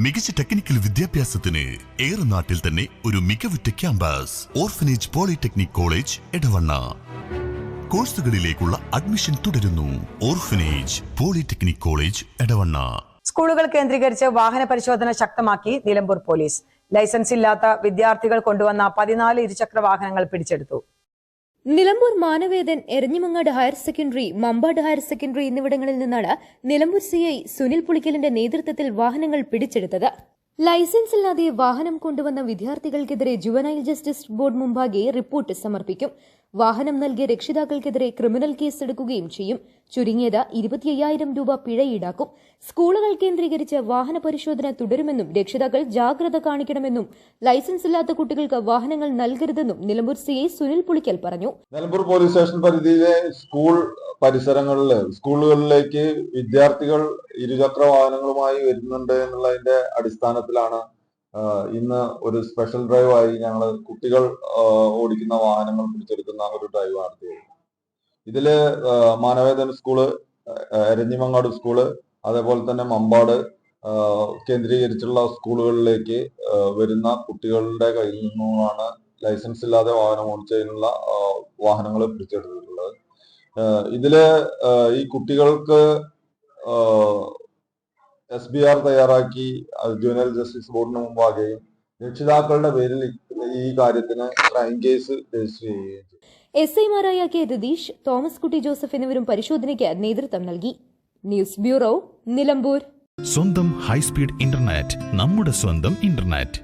മികച്ച ടെക്നിക്കൽ വിദ്യാഭ്യാസത്തിന് ഏറെ നാട്ടിൽ തന്നെ ഒരു മികവുറ്റ campus orphanage polytechnic college Edavanna. കോഴ്സുകളിലേക്കുള്ള admission തുടരുന്നു. Orphanage polytechnic college Edavanna. സ്കൂളുകൾ കേന്ദ്രീകരിച്ച് വാഹന പരിശോധന ശക്തമാക്കി നിലമ്പൂർ പോലീസ്. ലൈസൻസ് ഇല്ലാത്ത വിദ്യാർത്ഥികൾ കൊണ്ടുവന്ന പതിനാല് ഇരുചക്ര വാഹനങ്ങൾ പിടിച്ചെടുത്തു. Nilambur Manavedan Eranhimangad higher secondary Mampad higher secondary എന്നിവിടങ്ങളിൽ നിന്നാണ് നിലമ്പൂർ സിഐ സുനിൽ പുളിക്കലിന്റെ നേതൃത്വത്തിൽ വാഹനങ്ങൾ പിടിച്ചെടുത്തത്. ലൈസൻസ് ഇല്ലാതെ വാഹനം കൊണ്ടുവന്ന വിദ്യാർത്ഥികൾക്കെതിരെ ജുവനൈൽ ജസ്റ്റിസ് ബോർഡ് മുമ്പാകെ റിപ്പോർട്ട് സമർപ്പിക്കും. വാഹനം നൽകിയ രക്ഷിതാക്കൾക്കെതിരെ ക്രിമിനൽ കേസ് എടുക്കുകയും ചെയ്യും. ചുരുങ്ങിയത് ഇരുപത്തിയ്യായിരം രൂപ പിഴ ഈടാക്കും സ്കൂളുകൾ കേന്ദ്രീകരിച്ച് വാഹന പരിശോധന തുടരുമെന്നും രക്ഷിതാക്കൾ ജാഗ്രത കാണിക്കണമെന്നും ലൈസൻസ് ഇല്ലാത്ത കുട്ടികൾക്ക് വാഹനങ്ങൾ നൽകരുതെന്നും നിലമ്പൂർ സി സുനിൽ പുളിക്കൽ പറഞ്ഞു. നിലമ്പൂർ പോലീസ് സ്റ്റേഷൻ പരിധിയിലെ സ്കൂൾ പരിസരങ്ങളിൽ സ്കൂളുകളിലേക്ക് വിദ്യാർത്ഥികൾ ഇരുചക്ര വാഹനങ്ങളുമായി വരുന്നുണ്ട് എന്നുള്ളതിന്റെ അടിസ്ഥാനത്തിലാണ് ഇന്ന് ഒരു സ്പെഷ്യൽ ഡ്രൈവായി ഞങ്ങൾ കുട്ടികൾ ഓടിക്കുന്ന വാഹനങ്ങൾ പിടിച്ചെടുക്കുന്ന ഒരു ഡ്രൈവ് നടത്തിയത് ഇതിൽ മാനവേദൻ സ്കൂൾ എരഞ്ഞിമങ്ങാട് സ്കൂൾ അതേപോലെ തന്നെ മമ്പാട് കേന്ദ്രീകരിച്ചുള്ള സ്കൂളുകളിലേക്ക് വരുന്ന കുട്ടികളുടെ കയ്യിൽ നിന്നുമാണ് ലൈസൻസ് ഇല്ലാതെ വാഹനം ഓടിച്ചതിനുള്ള വാഹനങ്ങൾ പിടിച്ചെടുത്തിട്ടുള്ളത് ആഹ് ഇതിൽ ഈ കുട്ടികൾക്ക് എസ് ബി ആർ തയ്യാറാക്കി ജുവനൽ ജസ്റ്റിസ് ബോർഡിന് മുമ്പാകുകയും രക്ഷിതാക്കളുടെ പേരിൽ ഈ കാര്യത്തിന് ക്രൈം കേസ് രജിസ്റ്റർ ചെയ്യുകയും ചെയ്തു. എസ് ഐമാരായ K Ratheesh Thomas Kutty Joseph എന്നിവരും പരിശോധനയ്ക്ക് നേതൃത്വം നൽകി. News bureau Nilambur. സ്വന്തം ഹൈസ്പീഡ് ഇന്റർനെറ്റ് നമ്മുടെ സ്വന്തം ഇന്റർനെറ്റ്.